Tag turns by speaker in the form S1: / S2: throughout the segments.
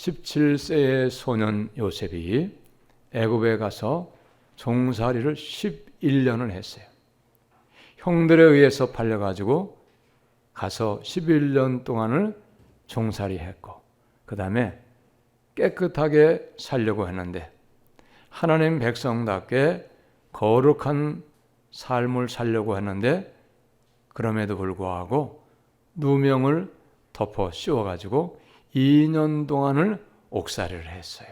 S1: 17세의 소년 요셉이 애굽에 가서 종살이를 11년을 했어요. 형들에 의해서 팔려 가지고 가서 11년 동안을 종살이 했고 그 다음에 깨끗하게 살려고 했는데 하나님 백성답게 거룩한 삶을 살려고 했는데 그럼에도 불구하고 누명을 덮어 씌워 가지고 2년 동안을 옥살이를 했어요.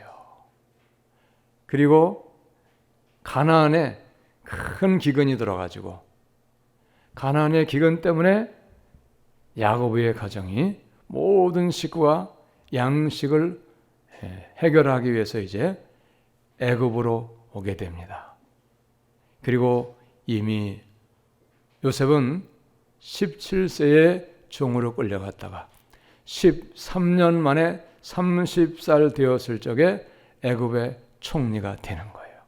S1: 그리고 가나안에 큰 기근이 들어가지고 가나안의 기근 때문에 야고보의 가정이 모든 식구와 양식을 해결하기 위해서 이제 애굽으로 오게 됩니다. 그리고 이미 요셉은 17세에 종으로 끌려갔다가 13년 만에 30살 되었을 적에 애굽의 총리가 되는 거예요.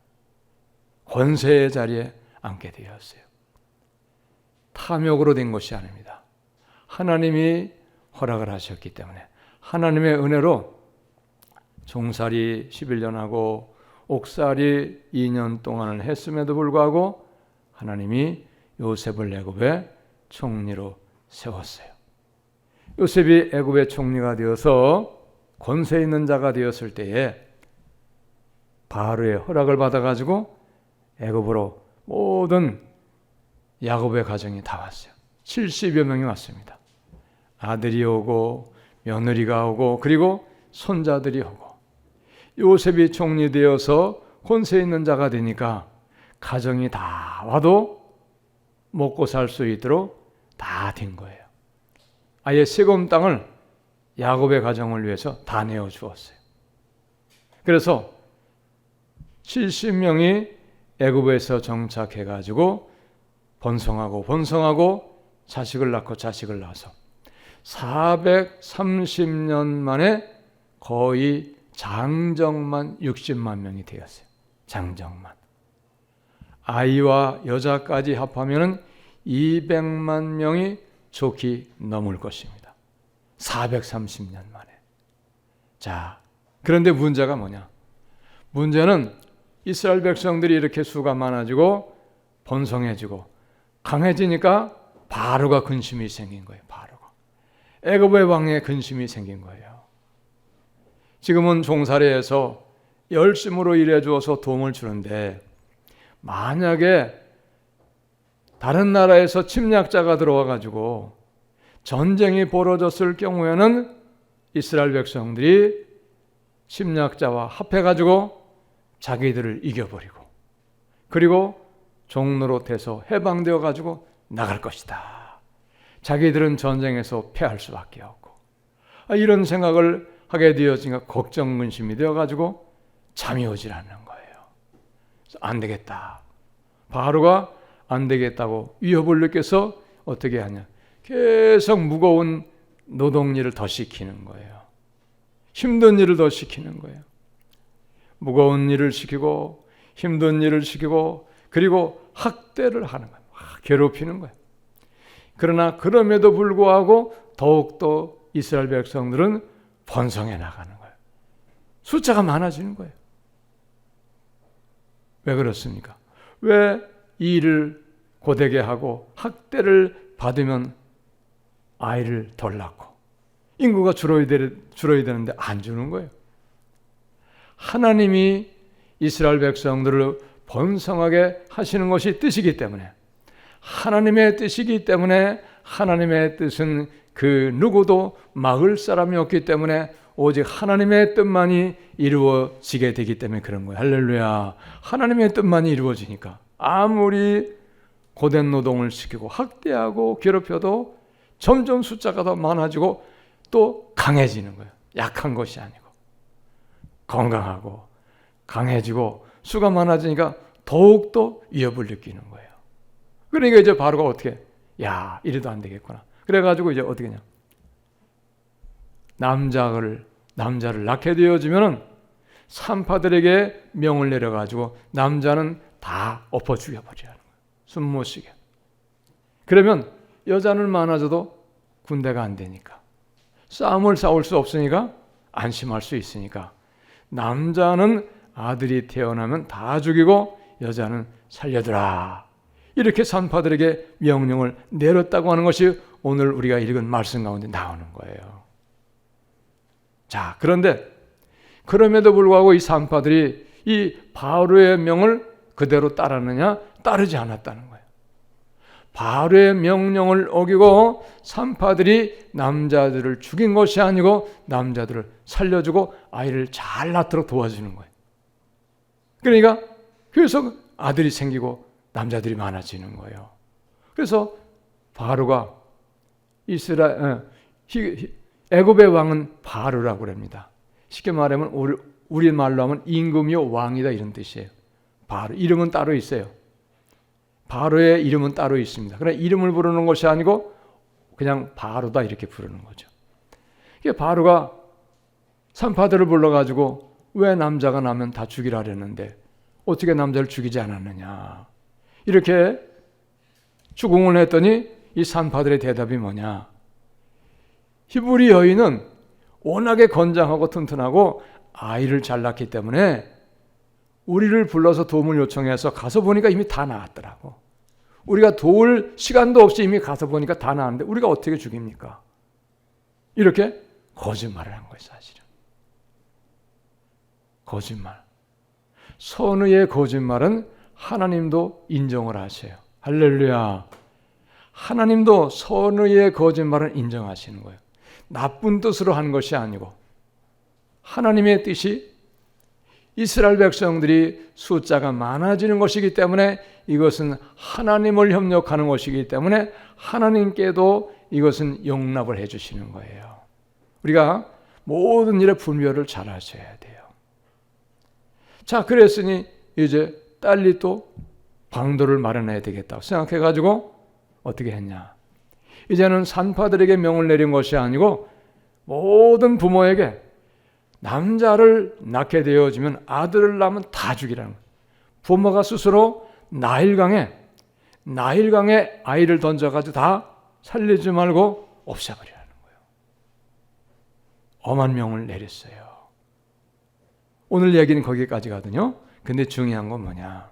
S1: 권세의 자리에 앉게 되었어요. 탐욕으로 된 것이 아닙니다. 하나님이 허락을 하셨기 때문에 하나님의 은혜로 종살이 11년 하고 옥살이 2년 동안을 했음에도 불구하고 하나님이 요셉을 애굽의 총리로 세웠어요. 요셉이 애굽의 총리가 되어서 권세 있는 자가 되었을 때에 바로의 허락을 받아 가지고 애굽으로 모든 야곱의 가정이 다 왔어요. 70여 명이 왔습니다. 아들이 오고 며느리가 오고 그리고 손자들이 오고 요셉이 총리 되어서 권세 있는 자가 되니까 가정이 다 와도 먹고 살 수 있도록 다 된 거예요. 아예 세금 땅을 야곱의 가정을 위해서 다 내어 주었어요. 그래서 70명이 애굽에서 정착해 가지고 번성하고 번성하고 자식을 낳고 자식을 낳아서 430년 만에 거의 장정만 60만 명이 되었어요. 장정만. 아이와 여자까지 합하면 200만 명이 좋게 넘을 것입니다. 430년 만에. 자, 그런데 문제가 뭐냐? 문제는 이스라엘 백성들이 이렇게 수가 많아지고 번성해지고 강해지니까 바로가 근심이 생긴 거예요. 바로가. 애굽의 왕에 근심이 생긴 거예요. 지금은 종살이에서 열심으로 일해 주어서 도움을 주는데 만약에 다른 나라에서 침략자가 들어와 가지고 전쟁이 벌어졌을 경우에는 이스라엘 백성들이 침략자와 합해 가지고 자기들을 이겨버리고 그리고 종로로 돼서 해방되어 가지고 나갈 것이다. 자기들은 전쟁에서 패할 수밖에 없고 아, 이런 생각을 하게 되어지니까 걱정 근심이 되어 가지고 잠이 오질 않는 거예요. 안 되겠다. 바로가 안 되겠다고 위협을 느껴서 어떻게 하냐? 계속 무거운 노동 일을 더 시키는 거예요. 힘든 일을 더 시키는 거예요. 무거운 일을 시키고 힘든 일을 시키고 그리고 학대를 하는 거예요. 괴롭히는 거예요. 그러나 그럼에도 불구하고 더욱더 이스라엘 백성들은 번성해 나가는 거예요. 숫자가 많아지는 거예요. 왜 그렇습니까? 왜 일을 고되게 하고 학대를 받으면 아이를 덜 낳고 인구가 줄어야, 줄어야 되는데 안 주는 거예요. 하나님이 이스라엘 백성들을 번성하게 하시는 것이 뜻이기 때문에 하나님의 뜻이기 때문에 하나님의 뜻은 그 누구도 막을 사람이 없기 때문에 오직 하나님의 뜻만이 이루어지게 되기 때문에 그런 거예요. 할렐루야. 하나님의 뜻만이 이루어지니까 아무리 고된 노동을 시키고 학대하고 괴롭혀도 점점 숫자가 더 많아지고 또 강해지는 거예요. 약한 것이 아니고 건강하고 강해지고 수가 많아지니까 더욱더 위협을 느끼는 거예요. 그러니까 이제 바로가 어떻게 야 이래도 안 되겠구나. 그래가지고 이제 어떻게 냐 남자를 남자를 낳게 되어지면은 산파들에게 명을 내려가지고 남자는 다 엎어 거예요. 숨 못 쉬게. 그러면 여자는 많아져도 군대가 안 되니까 싸움을 싸울 수 없으니까 안심할 수 있으니까 남자는 아들이 태어나면 다 죽이고 여자는 살려두라. 이렇게 산파들에게 명령을 내렸다고 하는 것이 오늘 우리가 읽은 말씀 가운데 나오는 거예요. 자, 그런데 그럼에도 불구하고 이 산파들이 이 바로의 명을 그대로 따르느냐? 따르지 않았다는 거예요. 바로의 명령을 어기고 산파들이 남자들을 죽인 것이 아니고 남자들을 살려주고 아이를 잘 낳도록 도와주는 거예요. 그러니까 그래서 아들이 생기고 남자들이 많아지는 거예요. 그래서 바로가 이스라 어, 애굽의 왕은 바로라고 합니다. 쉽게 말하면 우리, 우리 말로 하면 임금이요 왕이다 이런 뜻이에요. 바로 이름은 따로 있어요. 바로의 이름은 따로 있습니다. 그러나 이름을 부르는 것이 아니고 그냥 바로다 이렇게 부르는 거죠. 이게 바로가 산파들을 불러가지고 왜 남자가 나면 다 죽이라 그랬는데 어떻게 남자를 죽이지 않았느냐. 이렇게 추궁을 했더니 이 산파들의 대답이 뭐냐. 히브리 여인은 워낙에 건장하고 튼튼하고 아이를 잘 낳기 때문에 우리를 불러서 도움을 요청해서 가서 보니까 이미 다 나았더라고. 우리가 도울 시간도 없이 이미 가서 보니까 다 나았는데 우리가 어떻게 죽입니까? 이렇게 거짓말을 한 거예요, 사실은. 거짓말. 선의의 거짓말은 하나님도 인정을 하세요. 할렐루야. 하나님도 선의의 거짓말은 인정하시는 거예요. 나쁜 뜻으로 한 것이 아니고 하나님의 뜻이 이스라엘 백성들이 숫자가 많아지는 것이기 때문에 이것은 하나님을 협력하는 것이기 때문에 하나님께도 이것은 용납을 해 주시는 거예요. 우리가 모든 일에 분별을 잘 하셔야 돼요. 자, 그랬으니 이제 딸리 또 방도를 마련해야 되겠다고 생각해 가지고 어떻게 했냐? 이제는 산파들에게 명을 내린 것이 아니고 모든 부모에게 남자를 낳게 되어지면 아들을 낳으면 다 죽이라는 거예요. 부모가 스스로 나일강에 나일강에 아이를 던져가지고 다 살리지 말고 없애버리라는 거예요. 엄한 명을 내렸어요. 오늘 얘기는 거기까지거든요. 근데 중요한 건 뭐냐?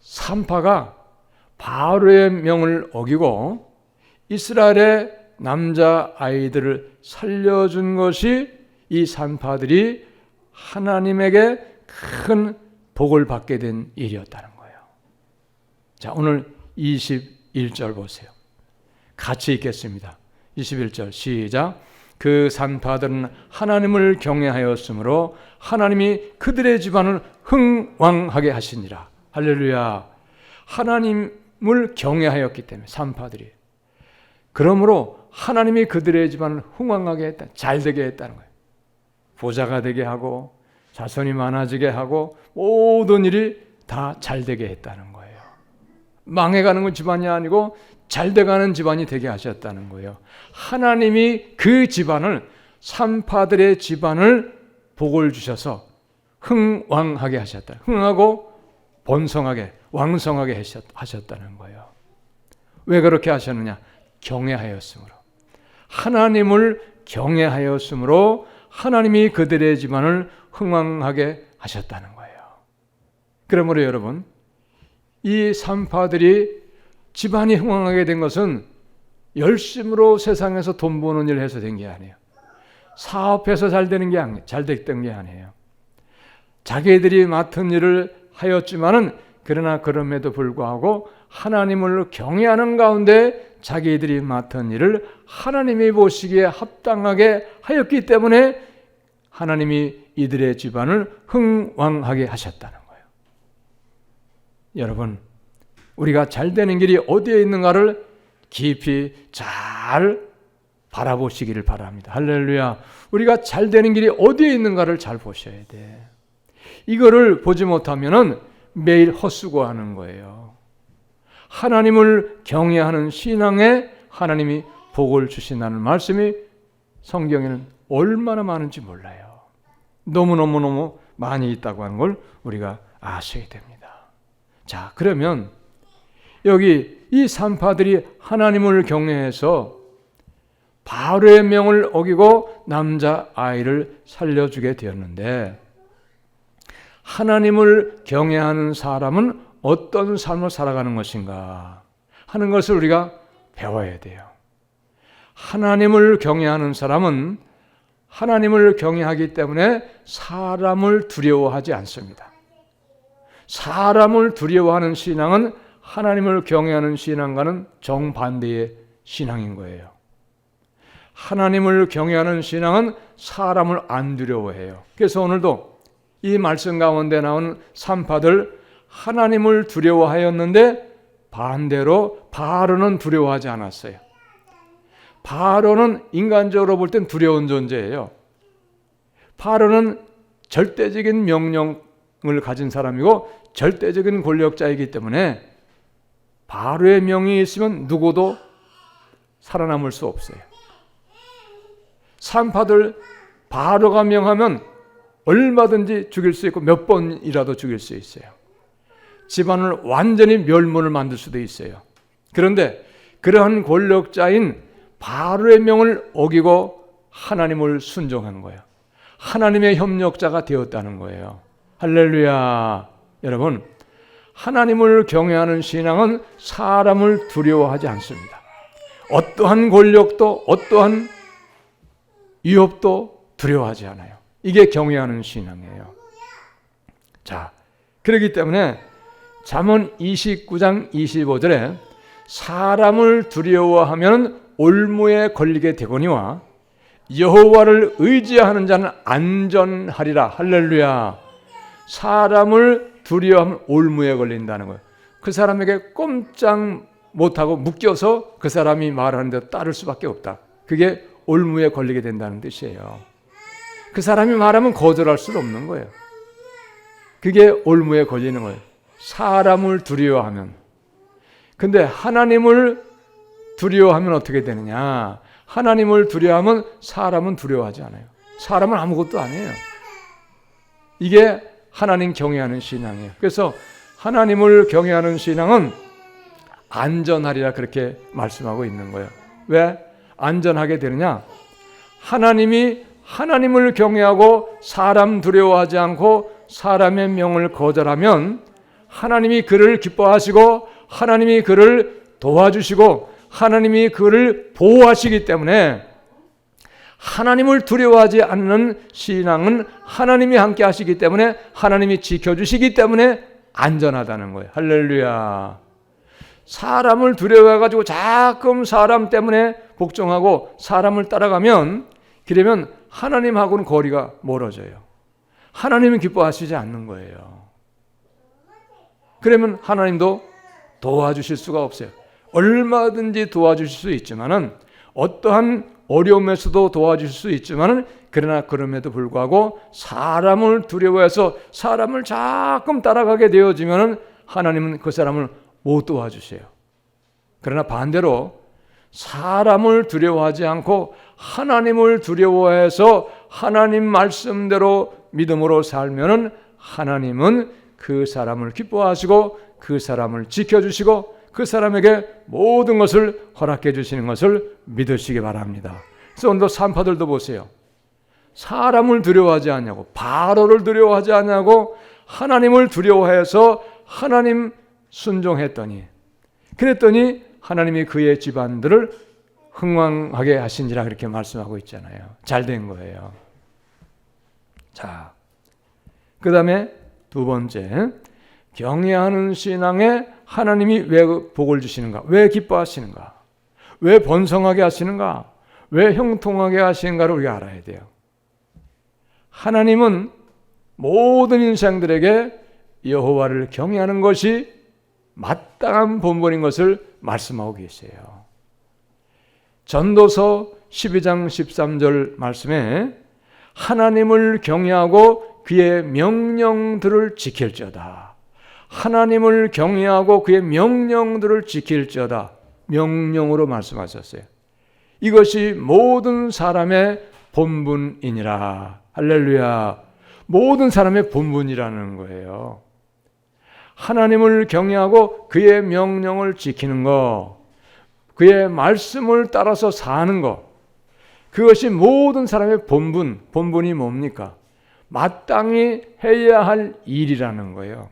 S1: 산파가 바로의 명을 어기고 이스라엘의 남자 아이들을 살려준 것이 이 산파들이 하나님에게 큰 복을 받게 된 일이었다는 거예요. 자, 오늘 21절 보세요. 같이 읽겠습니다. 21절 시작. 그 산파들은 하나님을 경외하였으므로 하나님이 그들의 집안을 흥왕하게 하시니라. 할렐루야. 하나님을 경외하였기 때문에 산파들이 그러므로 하나님이 그들의 집안을 흥왕하게 했다. 잘 되게 했다는 거예요. 부자가 되게 하고 자손이 많아지게 하고 모든 일이 다 잘 되게 했다는 거예요. 망해가는 건 집안이 아니고 잘 돼가는 집안이 되게 하셨다는 거예요. 하나님이 그 집안을 산파들의 집안을 복을 주셔서 흥왕하게 하셨다. 흥하고 번성하게 왕성하게 하셨다는 거예요. 왜 그렇게 하셨느냐? 경외하였으므로. 하나님을 경외하였으므로 하나님이 그들의 집안을 흥왕하게 하셨다는 거예요. 그러므로 여러분, 이 산파들이 집안이 흥왕하게 된 것은 열심으로 세상에서 돈 버는 일을 해서 된 게 아니에요. 사업해서 잘 되는 게 아니에요. 잘 됐던 게 아니에요. 자기들이 맡은 일을 하였지만은 그러나 그럼에도 불구하고 하나님을 경외하는 가운데 자기들이 맡은 일을 하나님이 보시기에 합당하게 하였기 때문에 하나님이 이들의 집안을 흥왕하게 하셨다는 거예요. 여러분, 우리가 잘 되는 길이 어디에 있는가를 깊이 잘 바라보시기를 바랍니다. 할렐루야. 우리가 잘 되는 길이 어디에 있는가를 잘 보셔야 돼. 이거를 보지 못하면은 매일 헛수고하는 거예요. 하나님을 경외하는 신앙에 하나님이 복을 주신다는 말씀이 성경에는 얼마나 많은지 몰라요. 너무너무너무 많이 있다고 하는 걸 우리가 아셔야 됩니다. 자, 그러면 여기 이 산파들이 하나님을 경외해서 바로의 명을 어기고 남자 아이를 살려주게 되었는데 하나님을 경외하는 사람은 어떤 삶을 살아가는 것인가 하는 것을 우리가 배워야 돼요. 하나님을 경외하는 사람은 하나님을 경외하기 때문에 사람을 두려워하지 않습니다. 사람을 두려워하는 신앙은 하나님을 경외하는 신앙과는 정반대의 신앙인 거예요. 하나님을 경외하는 신앙은 사람을 안 두려워해요. 그래서 오늘도 이 말씀 가운데 나온 산파들 하나님을 두려워하였는데 반대로 바로는 두려워하지 않았어요. 바로는 인간적으로 볼 땐 두려운 존재예요. 바로는 절대적인 명령을 가진 사람이고 절대적인 권력자이기 때문에 바로의 명이 있으면 누구도 살아남을 수 없어요. 산파들 바로가 명하면 얼마든지 죽일 수 있고 몇 번이라도 죽일 수 있어요. 집안을 완전히 멸문을 만들 수도 있어요. 그런데 그러한 권력자인 바로의 명을 어기고 하나님을 순종한 거예요. 하나님의 협력자가 되었다는 거예요. 할렐루야. 여러분, 하나님을 경외하는 신앙은 사람을 두려워하지 않습니다. 어떠한 권력도 어떠한 위협도 두려워하지 않아요. 이게 경외하는 신앙이에요. 자, 그렇기 때문에 잠언 29장 25절에 사람을 두려워하면 올무에 걸리게 되거니와 여호와를 의지하는 자는 안전하리라. 할렐루야. 사람을 두려워하면 올무에 걸린다는 거예요. 그 사람에게 꼼짝 못하고 묶여서 그 사람이 말하는 데 따를 수밖에 없다. 그게 올무에 걸리게 된다는 뜻이에요. 그 사람이 말하면 거절할 수 없는 거예요. 그게 올무에 걸리는 거예요. 사람을 두려워하면. 근데 하나님을 두려워하면 어떻게 되느냐? 하나님을 두려워하면 사람은 두려워하지 않아요. 사람은 아무것도 아니에요. 이게 하나님 경외하는 신앙이에요. 그래서 하나님을 경외하는 신앙은 안전하리라 그렇게 말씀하고 있는 거예요. 왜 안전하게 되느냐? 하나님이 하나님을 경외하고 사람 두려워하지 않고 사람의 명을 거절하면 하나님이 그를 기뻐하시고 하나님이 그를 도와주시고 하나님이 그를 보호하시기 때문에 하나님을 두려워하지 않는 신앙은 하나님이 함께 하시기 때문에 하나님이 지켜주시기 때문에 안전하다는 거예요. 할렐루야. 사람을 두려워해가지고 자꾸 사람 때문에 복종하고 사람을 따라가면 그러면 하나님하고는 거리가 멀어져요. 하나님은 기뻐하시지 않는 거예요. 그러면 하나님도 도와주실 수가 없어요. 얼마든지 도와주실 수 있지만은 어떠한 어려움에서도 도와주실 수 있지만은 그러나 그럼에도 불구하고 사람을 두려워해서 사람을 자꾸 따라가게 되어지면은 하나님은 그 사람을 못 도와주세요. 그러나 반대로 사람을 두려워하지 않고 하나님을 두려워해서 하나님 말씀대로 믿음으로 살면은 하나님은 그 사람을 기뻐하시고 그 사람을 지켜주시고 그 사람에게 모든 것을 허락해 주시는 것을 믿으시기 바랍니다. 그래서 오늘도 산파들도 보세요. 사람을 두려워하지 않냐고 바로를 두려워하지 않냐고 하나님을 두려워해서 하나님 순종했더니 그랬더니 하나님이 그의 집안들을 흥왕하게 하신지라 그렇게 말씀하고 있잖아요. 잘 된 거예요. 자, 그 다음에 두 번째 경외하는 신앙에 하나님이 왜 복을 주시는가? 왜 기뻐하시는가? 왜 번성하게 하시는가? 왜 형통하게 하시는가를 우리가 알아야 돼요. 하나님은 모든 인생들에게 여호와를 경외하는 것이 마땅한 본분인 것을 말씀하고 계세요. 전도서 12장 13절 말씀에 하나님을 경외하고 그의 명령들을 지킬지어다. 하나님을 경외하고 그의 명령들을 지킬지어다. 명령으로 말씀하셨어요. 이것이 모든 사람의 본분이니라. 할렐루야. 모든 사람의 본분이라는 거예요. 하나님을 경외하고 그의 명령을 지키는 거, 그의 말씀을 따라서 사는 거, 그것이 모든 사람의 본분, 본분이 뭡니까? 마땅히 해야 할 일이라는 거예요.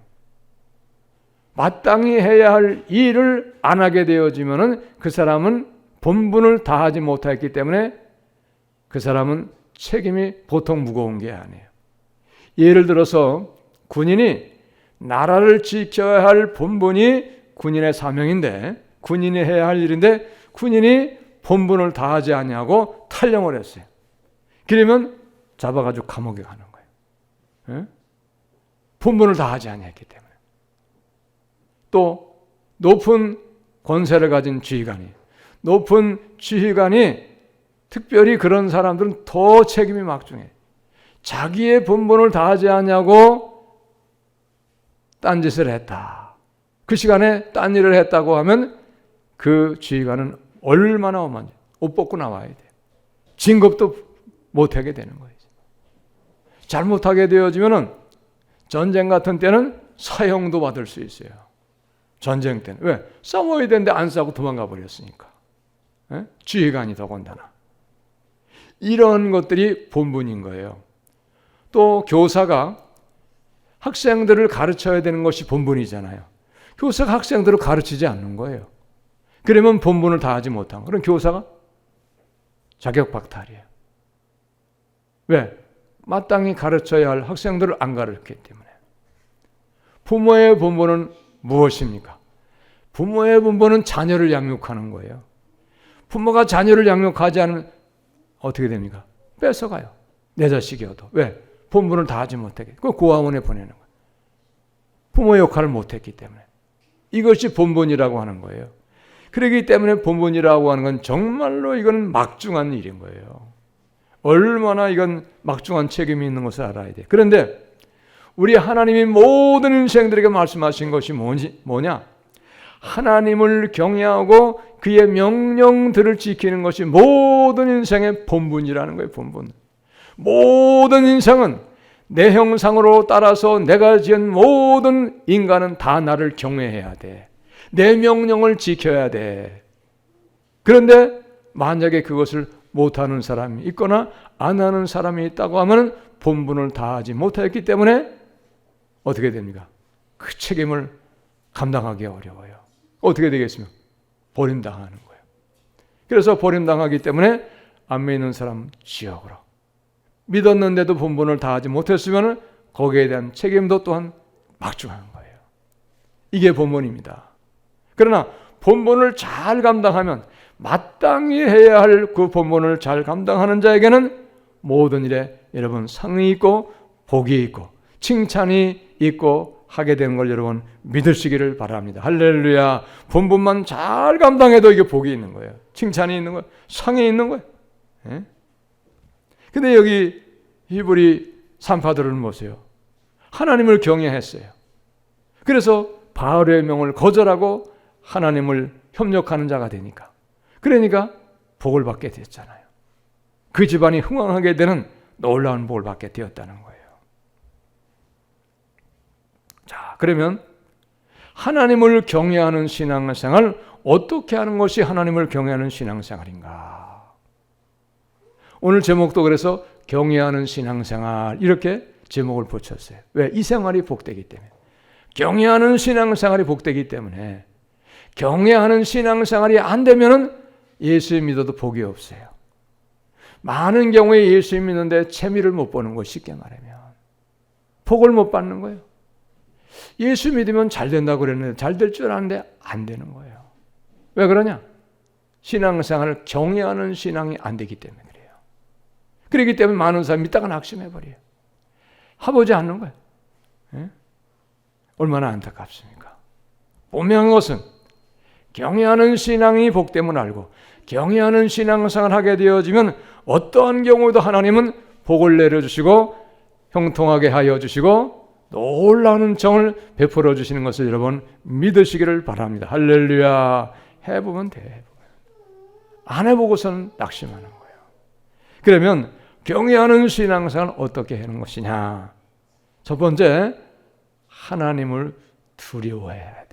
S1: 마땅히 해야 할 일을 안 하게 되어지면은 그 사람은 본분을 다하지 못했기 때문에 그 사람은 책임이 보통 무거운 게 아니에요. 예를 들어서 군인이 나라를 지켜야 할 본분이 군인의 사명인데 군인이 해야 할 일인데 군인이 본분을 다하지 아니하고 탈령을 했어요. 그러면 잡아가지고 감옥에 가는 거예요. 예? 본분을 다하지 아니했기 때문에. 또 높은 권세를 가진 지휘관이 높은 지휘관이 특별히 그런 사람들은 더 책임이 막중해. 자기의 본분을 다하지 않냐고 딴짓을 했다. 그 시간에 딴 일을 했다고 하면 그 지휘관은 얼마나 엄한지 옷 벗고 나와야 돼. 진급도 못하게 되는 거예요. 잘못하게 되어지면은 전쟁 같은 때는 사형도 받을 수 있어요. 전쟁 때는 왜 싸워야 되는데 안 싸고 도망가 버렸으니까. 에? 지휘관이 더군다나. 이런 것들이 본분인 거예요. 또 교사가 학생들을 가르쳐야 되는 것이 본분이잖아요. 교사가 학생들을 가르치지 않는 거예요. 그러면 본분을 다하지 못한 그런 교사가 자격 박탈이에요. 왜? 마땅히 가르쳐야 할 학생들을 안 가르쳤기 때문에. 부모의 본분은 무엇입니까? 부모의 본분은 자녀를 양육하는 거예요. 부모가 자녀를 양육하지 않으면 어떻게 됩니까? 뺏어가요. 내 자식이어도. 왜? 본분을 다하지 못하게. 그 고아원에 보내는 거예요. 부모 역할을 못했기 때문에. 이것이 본분이라고 하는 거예요. 그렇기 때문에 본분이라고 하는 건 정말로 이건 막중한 일인 거예요. 얼마나 이건 막중한 책임이 있는 것을 알아야 돼. 그런데 우리 하나님이 모든 인생들에게 말씀하신 것이 뭐지, 뭐냐? 하나님을 경외하고 그의 명령들을 지키는 것이 모든 인생의 본분이라는 거예요, 본분. 모든 인생은 내 형상으로 따라서 내가 지은 모든 인간은 다 나를 경외해야 돼. 내 명령을 지켜야 돼. 그런데 만약에 그것을 못하는 사람이 있거나 안 하는 사람이 있다고 하면 본분을 다하지 못했기 때문에 어떻게 됩니까? 그 책임을 감당하기 어려워요. 어떻게 되겠습니까? 버림당하는 거예요. 그래서 버림당하기 때문에 안 믿는 사람 지옥으로. 믿었는데도 본분을 다하지 못했으면 거기에 대한 책임도 또한 막중한 거예요. 이게 본분입니다. 그러나 본분을 잘 감당하면 마땅히 해야 할 그 본분을 잘 감당하는 자에게는 모든 일에 여러분 상이 있고 복이 있고 칭찬이 있고 하게 되는 걸 여러분 믿으시기를 바랍니다. 할렐루야. 본분만 잘 감당해도 이게 복이 있는 거예요. 칭찬이 있는 거예요. 상이 있는 거예요. 예? 근데 여기 히브리 산파들은 보세요. 하나님을 경외했어요. 그래서 바알의 명을 거절하고 하나님을 협력하는 자가 되니까. 그러니까 복을 받게 됐잖아요. 그 집안이 흥왕하게 되는 놀라운 복을 받게 되었다는 거예요. 자, 그러면 하나님을 경외하는 신앙생활 어떻게 하는 것이 하나님을 경외하는 신앙생활인가? 오늘 제목도 그래서 경외하는 신앙생활 이렇게 제목을 붙였어요. 왜? 이 생활이 복되기 때문에. 경외하는 신앙생활이 복되기 때문에 경외하는 신앙생활이 안 되면은 예수 믿어도 복이 없어요. 많은 경우에 예수 믿는데 재미를 못 보는 거 쉽게 말하면 복을 못 받는 거예요. 예수 믿으면 잘 된다고 그랬는데 잘 될 줄 아는데 안 되는 거예요. 왜 그러냐? 신앙생활을 경외하는 신앙이 안 되기 때문에 그래요. 그렇기 때문에 많은 사람이 믿다가 낙심해 버려요. 해보지 않는 거예요. 예? 얼마나 안타깝습니까? 분명한 것은 경외하는 신앙이 복됨을 알고 경외하는 신앙생활을 하게 되어지면 어떠한 경우도 하나님은 복을 내려주시고 형통하게 하여 주시고 놀라운 정을 베풀어 주시는 것을 여러분 믿으시기를 바랍니다. 할렐루야. 해보면 돼. 안 해보고서는 낙심하는 거예요. 그러면 경외하는 신앙생활 어떻게 하는 것이냐? 첫 번째, 하나님을 두려워해야 돼요.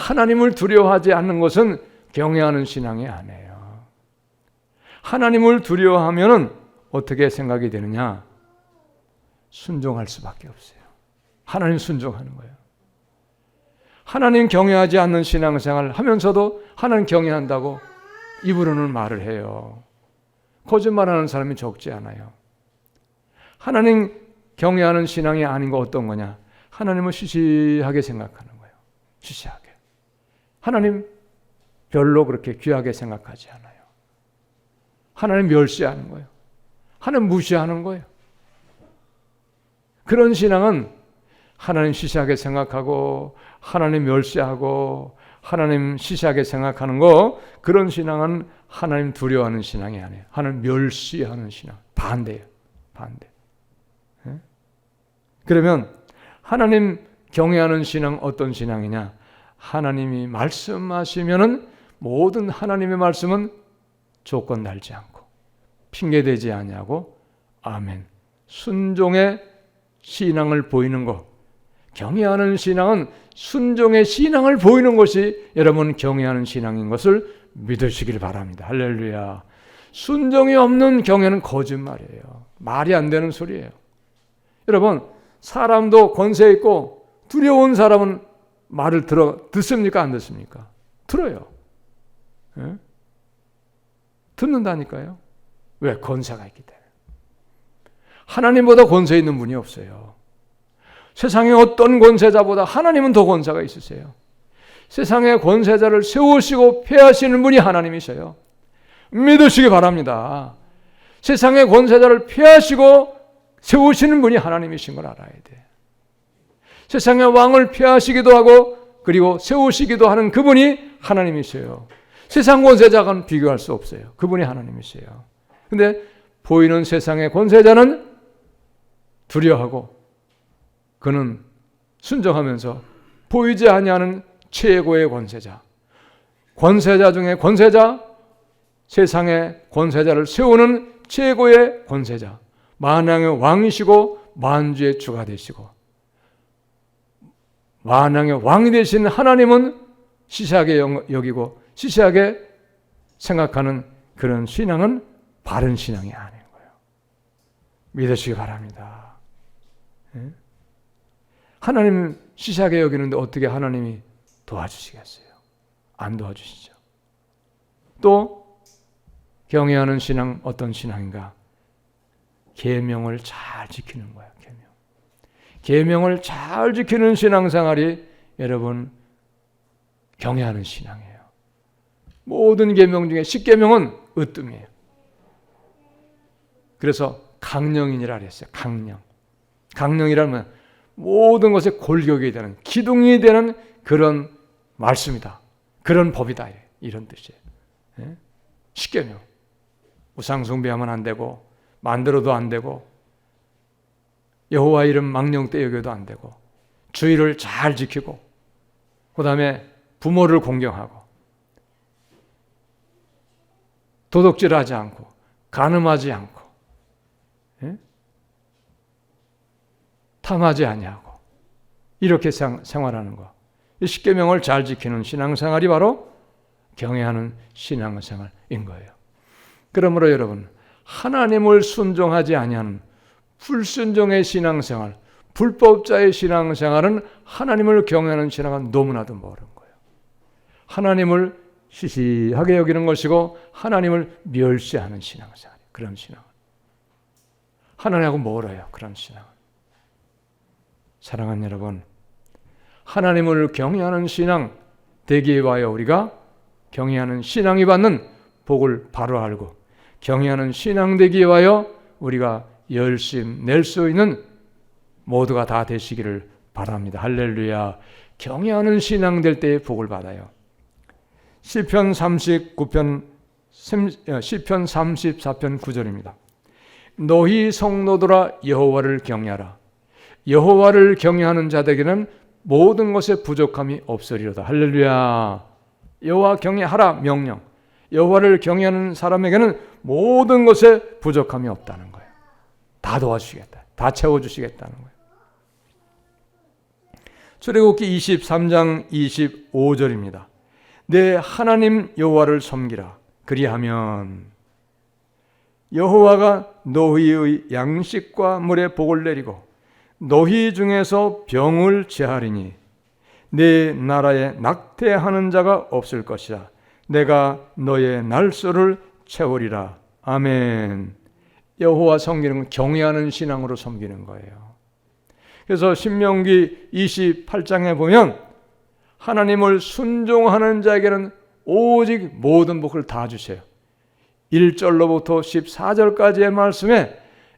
S1: 하나님을 두려워하지 않는 것은 경외하는 신앙이 아니에요. 하나님을 두려워하면은 어떻게 생각이 되느냐? 순종할 수밖에 없어요. 하나님 순종하는 거예요. 하나님 경외하지 않는 신앙생활 하면서도 하나님 경외한다고 입으로는 말을 해요. 거짓말하는 사람이 적지 않아요. 하나님 경외하는 신앙이 아닌 거 어떤 거냐? 하나님을 시시하게 생각하는 거예요. 시시하게. 하나님 별로 그렇게 귀하게 생각하지 않아요. 하나님 멸시하는 거예요. 하나님 무시하는 거예요. 그런 신앙은 하나님 시시하게 생각하고 하나님 멸시하고 하나님 시시하게 생각하는 거 그런 신앙은 하나님 두려워하는 신앙이 아니에요. 하나님 멸시하는 신앙 반대예요. 반대. 예? 그러면 하나님 경외하는 신앙 어떤 신앙이냐? 하나님이 말씀하시면은 모든 하나님의 말씀은 조건 달지 않고 핑계 대지 아니하고 아멘. 순종의 신앙을 보이는 것. 경외하는 신앙은 순종의 신앙을 보이는 것이 여러분 경외하는 신앙인 것을 믿으시길 바랍니다. 할렐루야. 순종이 없는 경외는 거짓말이에요. 말이 안 되는 소리예요. 여러분, 사람도 권세 있고 두려운 사람은 말을 들어 듣습니까? 안 듣습니까? 들어요. 예? 듣는다니까요. 왜? 권세가 있기 때문에. 하나님보다 권세 있는 분이 없어요. 세상의 어떤 권세자보다 하나님은 더 권세가 있으세요. 세상의 권세자를 세우시고 폐하시는 분이 하나님이셔요. 믿으시기 바랍니다. 세상의 권세자를 폐하시고 세우시는 분이 하나님이신 걸 알아야 돼. 세상의 왕을 폐하시기도 하고 그리고 세우시기도 하는 그분이 하나님이세요. 세상 권세자와는 비교할 수 없어요. 그분이 하나님이세요. 근데 보이는 세상의 권세자는 두려워하고 그는 순종하면서 보이지 아니하는 최고의 권세자. 권세자 중에 권세자, 세상의 권세자를 세우는 최고의 권세자. 만왕의 왕이시고 만주의 주가 되시고 만왕의 왕이 되신 하나님은 시시하게 여기고 시시하게 생각하는 그런 신앙은 바른 신앙이 아닌 거예요. 믿으시기 바랍니다. 예? 하나님 시시하게 여기는데 어떻게 하나님이 도와주시겠어요? 안 도와주시죠. 또 경외하는 신앙 어떤 신앙인가? 계명을 잘 지키는 거야. 계명. 계명을 잘 지키는 신앙생활이 여러분 경외하는 신앙이에요. 모든 계명 중에 십계명은 으뜸이에요. 그래서 강령이라 그랬어요. 강령. 강령이라면 모든 것에 골격이 되는 기둥이 되는 그런 말씀이다. 그런 법이다. 이런 뜻이에요. 예? 십계명. 우상 숭배하면 안 되고 만들어도 안 되고 여호와 이름 망령 때 여겨도 안 되고 주의를 잘 지키고 그다음에 부모를 공경하고 도덕질하지 않고 간음하지 않고 예? 탐하지 아니하고 이렇게 생활하는 거. 이 십계명을 잘 지키는 신앙생활이 바로 경외하는 신앙생활인 거예요. 그러므로 여러분 하나님을 순종하지 아니하는 불순종의 신앙생활, 불법자의 신앙생활은 하나님을 경외하는 신앙은 너무나도 멀은 거예요. 하나님을 시시하게 여기는 것이고 하나님을 멸시하는 신앙생활. 그런 신앙. 하나님하고 멀어요. 그런 신앙. 사랑하는 여러분, 하나님을 경외하는 신앙 되기 위하여 우리가 경외하는 신앙이 받는 복을 바로 알고 경외하는 신앙 되기 위하여 우리가 열심 낼 수 있는 모두가 다 되시기를 바랍니다. 할렐루야. 경외하는 신앙 될 때의 복을 받아요. 시편 39편 시편 34편 9절입니다. 너희 성도들아 여호와를 경외하라. 여호와를 경외하는 자들에게는 모든 것에 부족함이 없으리로다. 할렐루야. 여호와 경외하라 명령. 여호와를 경외하는 사람에게는 모든 것에 부족함이 없다는. 다 도와주시겠다. 다 채워 주시겠다는 거예요. 출애굽기 23장 25절입니다. 내 하나님 여호와를 섬기라. 그리하면 여호와가 노희의 양식과 물에 복을 내리고 노희 중에서 병을 제하리니 네 나라에 낙태하는 자가 없을 것이라 내가 너의 날수를 채우리라 아멘 여호와 섬기는 건 경외하는 신앙으로 섬기는 거예요 그래서 신명기 28장에 보면 하나님을 순종하는 자에게는 오직 모든 복을 다 주세요 1절로부터 14절까지의 말씀에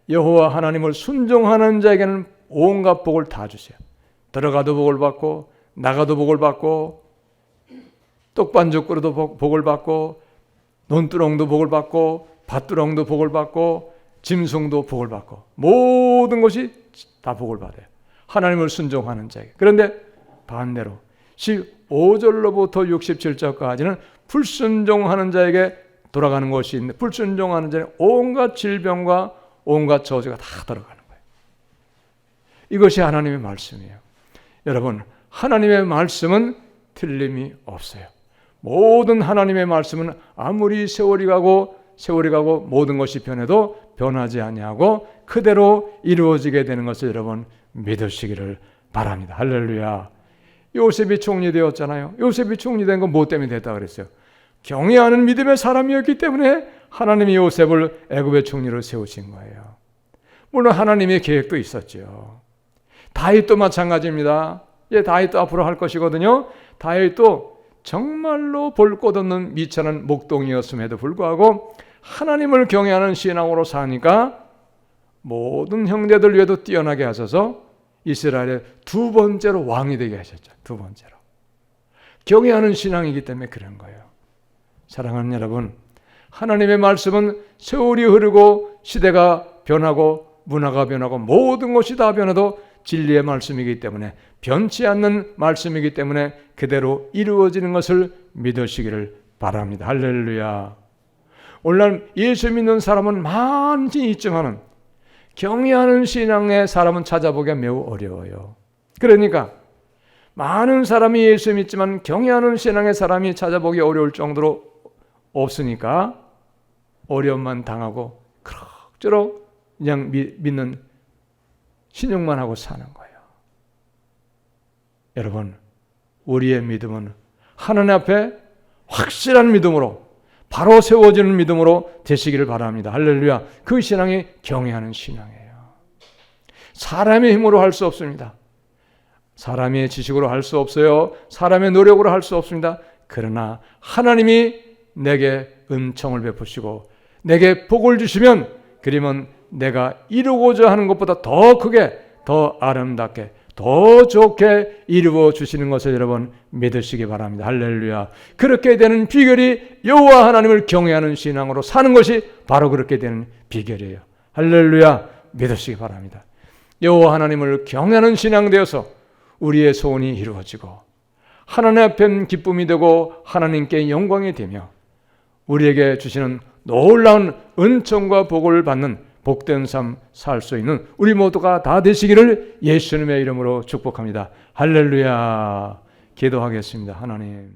S1: 여호와 하나님을 순종하는 자에게는 온갖 복을 다 주세요. 들어가도 복을 받고 나가도 복을 받고 떡반죽 끓여도 복- 복을 받고 논두렁도 복을 받고 밭두렁도 복을 받고 짐승도 복을 받고 모든 것이 다 복을 받아요. 하나님을 순종하는 자에게. 그런데 반대로 15절로부터 67절까지는 불순종하는 자에게 돌아가는 것이 있는데 불순종하는 자는 온갖 질병과 온갖 저주가 다 들어가는 거예요. 이것이 하나님의 말씀이에요. 여러분, 하나님의 말씀은 틀림이 없어요. 모든 하나님의 말씀은 아무리 세월이 가고 세월이 가고 모든 것이 변해도 변하지 아니하고 그대로 이루어지게 되는 것을 여러분 믿으시기를 바랍니다. 할렐루야. 요셉이 총리 되었잖아요. 요셉이 총리 된 건 뭐 때문에 됐다 그랬어요? 경외하는 믿음의 사람이었기 때문에 하나님이 요셉을 애굽의 총리로 세우신 거예요. 물론 하나님의 계획도 있었죠. 다윗도 마찬가지입니다. 예, 다윗도 앞으로 할 것이거든요. 다윗도 정말로 볼 것 없는 미천한 목동이었음에도 불구하고 하나님을 경외하는 신앙으로 사니까 모든 형제들 위에도 뛰어나게 하셔서 이스라엘의 두 번째로 왕이 되게 하셨죠. 두 번째로. 경외하는 신앙이기 때문에 그런 거예요. 사랑하는 여러분, 하나님의 말씀은 세월이 흐르고 시대가 변하고 문화가 변하고 모든 것이 다 변해도 진리의 말씀이기 때문에 변치 않는 말씀이기 때문에 그대로 이루어지는 것을 믿으시기를 바랍니다. 할렐루야. 오늘날 예수 믿는 사람은 많이 있지만은 경외하는 신앙의 사람은 찾아보기가 매우 어려워요. 그러니까 많은 사람이 예수 믿지만 경외하는 신앙의 사람이 찾아보기 어려울 정도로 없으니까 어려움만 당하고 그럭저럭 그냥 미- 믿는 신용만 하고 사는 거예요. 여러분, 우리의 믿음은 하나님 앞에 확실한 믿음으로 바로 세워지는 믿음으로 되시기를 바랍니다. 할렐루야. 그 신앙이 경외하는 신앙이에요. 사람의 힘으로 할 수 없습니다. 사람의 지식으로 할 수 없어요. 사람의 노력으로 할 수 없습니다. 그러나 하나님이 내게 은총을 베푸시고 내게 복을 주시면 그러면 내가 이루고자 하는 것보다 더 크게 더 아름답게 더 좋게 이루어 주시는 것을 여러분 믿으시기 바랍니다. 할렐루야. 그렇게 되는 비결이 여호와 하나님을 경외하는 신앙으로 사는 것이 바로 그렇게 되는 비결이에요. 할렐루야. 믿으시기 바랍니다. 여호와 하나님을 경외하는 신앙 되어서 우리의 소원이 이루어지고 하나님 앞엔 기쁨이 되고 하나님께 영광이 되며 우리에게 주시는 놀라운 은총과 복을 받는 복된 삶 살 수 있는 우리 모두가 다 되시기를 예수님의 이름으로 축복합니다. 할렐루야. 기도하겠습니다. 하나님.